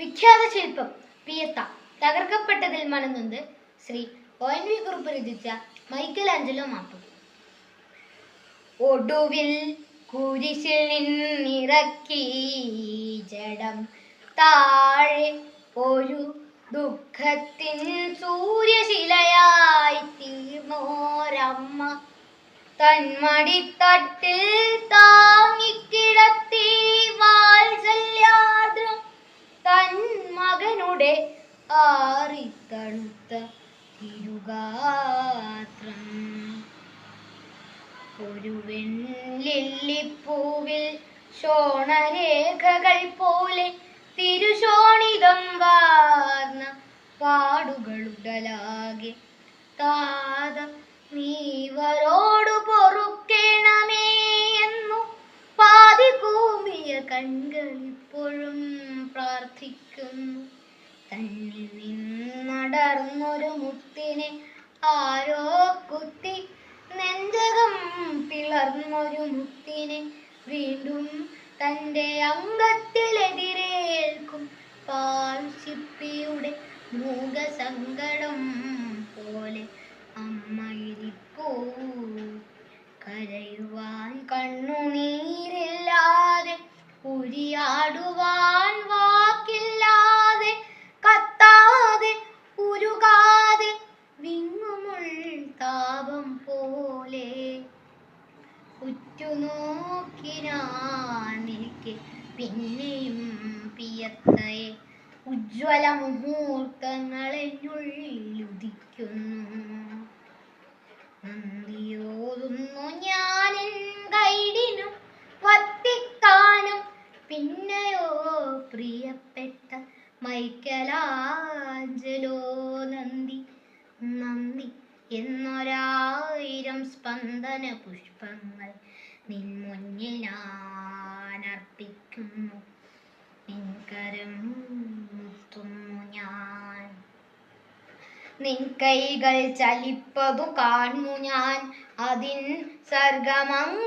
വിഖ്യാത ശില്പം പിയത്ത തകർക്കപ്പെട്ടതിൽ മനന്നുണ്ട് Shri O N V Kurup രചിച്ച മൈക്കൽ ആഞ്ചലോ മാപ്പ്. ഒടുവിൽ കുരിശിൽ നിന്നിറക്കി ജഡം താഴെ ഒരു ദുഃഖത്തിൻ സൂര്യശിലയായി തീർന്നോരമ്മ. തന്മടിത്തട്ടിൽ താങ്ങിക്കിടത്തി മകനുടെ ആറിത്തണുത്ത തിരുഗാത്രം. ഒരു വെണ്ണില്ലിപ്പൂവിൽ ശോണരേഖകൾ പോലെ തിരുശോണിതം വാർന്ന പാടുകളുടലാകെ താത നീവരോടു പൊറുക്കേണമേ എന്നു പാതി കൂമിയ കൺകളിപ്പോഴും നിന്നടർന്നൊരു മുത്തിനെ ആരോ കുത്തി. നെഞ്ചകം പിളർന്നൊരു മുത്തിനെ വീണ്ടും തന്റെ അംഗത്തിലെതിരേൽക്കും. പാൽശിപ്പിയുടെ മൂകസങ്കടം പോലെ അമ്മയിരിപ്പൂ കരയുവാൻ കണ്ണുനീരില്ലാതെ ഉരിയാടുവാൻ പിന്നെയും പിയത്തയെ ഉജ്ജ്വല മുഹൂർത്തങ്ങളെന്നുള്ളിലുദിക്കുന്നു. നന്ദിയോതുന്നു ഞാനെൻ ഗൈഡിനും വത്തിക്കാനും പിന്നെയോ പ്രിയപ്പെട്ട മൈക്കലാഞ്ചലോ നന്ദി നന്ദി എന്നൊരായിരം സ്പന്ദന പുഷ്പങ്ങൾ നിൻ മുന്നിൽ ഞാൻ അർപ്പിക്കുന്നു നിൻകരം മുത്തുന്നു ഞാൻ. നിൻ കൈകൾ ചലിപ്പതു കാണു ഞാൻ. അതിൻ സർഗമംഗലഗാനം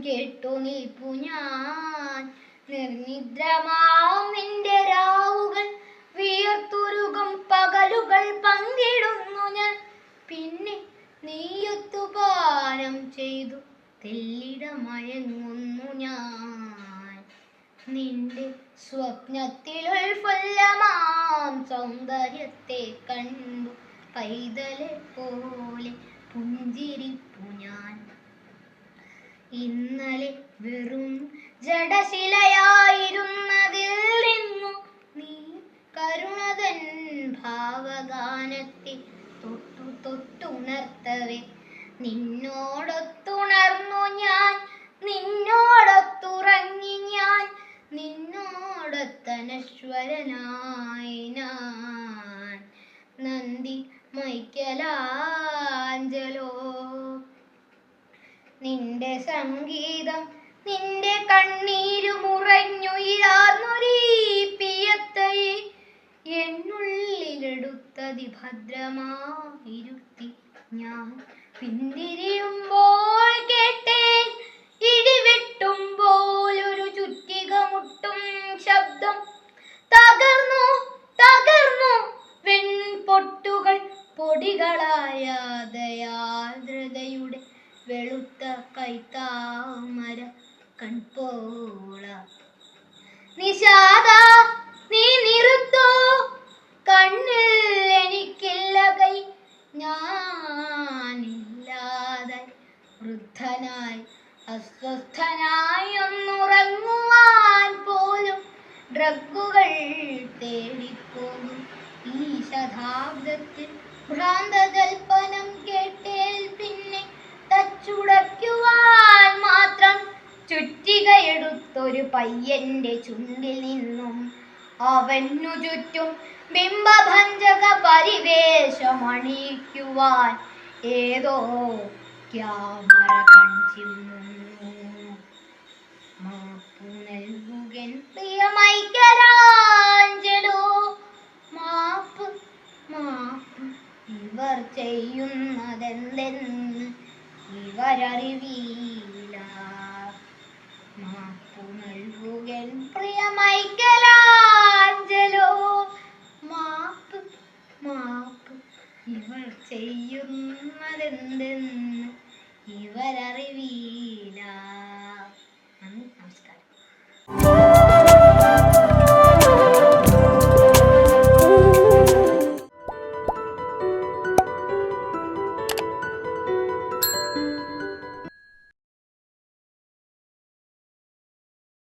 കേട്ടു നിൽപ്പു ഞാൻ. നിർനിദ്രമാം നിന്റെ രാവുകൾ. വിയർത്തുരുകും പകലുകൾ പങ്കിടുന്നു ഞാൻ. പിന്നെ നീയൊത്തുപാനം ചെയ്തു. തെല്ലിടമയങ്ങുന്നു ഞാൻ. നിന്റെ സ്വപ്നത്തിലുൾഫുല്ലമാം സൗന്ദര്യത്തെ കണ്ടു. പൈതലെ പോലെ പുഞ്ചിരിപ്പു ഞാൻ. ഇന്നലെ വെറും ജഡശിലയായിരുന്നതിൽ നിന്നു നീ കരുണതൻ ഭാവഗാനത്തെ തൊട്ടു തൊട്ടുണർത്തവേ. നിന്നോടൊത്തുണർന്നു ഞാൻ. നിന്നോടൊത്തുറങ്ങി നന്ദി മൈക്കലാഞ്ചലോ. നിന്റെ സംഗീതം നിന്റെ കണ്ണീരു പിയത്തയെ എന്നുള്ളിലെടുത്തതി ഭദ്രമായിരുത്തി കൺപോള. നിഷാദ നീ നിറുത്തോ. കണ്ണിൽ എനിക്കില്ല കൈ. ഞാനില്ലാതെ വൃദ്ധനായി അസ്വസ്ഥനായി ഒന്നുറങ്ങുവാൻ പോലും ഡ്രഗുകൾ തേടിപ്പോകും. ഈ ശതാബ്ദത്തിൽ ഭ്രാന്തകൽപ്പനം കേട്ടേൽ പിന്നെ തച്ചുടയ്ക്കുവാൻ ചുറ്റികയെടുത്തൊരു പയ്യന്റെ ചുണ്ടിൽ നിന്നും അവനു ചുറ്റും ബിംബഭഞ്ജക പരിവേഷമണിക്കുവാൻ ഏതോ ക്യാമറ കണ്ടിരുന്നു. മാപ്പു നൽകുകൻ പ്രിയമൈക്കലാഞ്ചലോ മാപ്പ് മാപ്പ് ഇവർ ചെയ്യുന്നതെന്തെന്ന് ഇവരറിവീല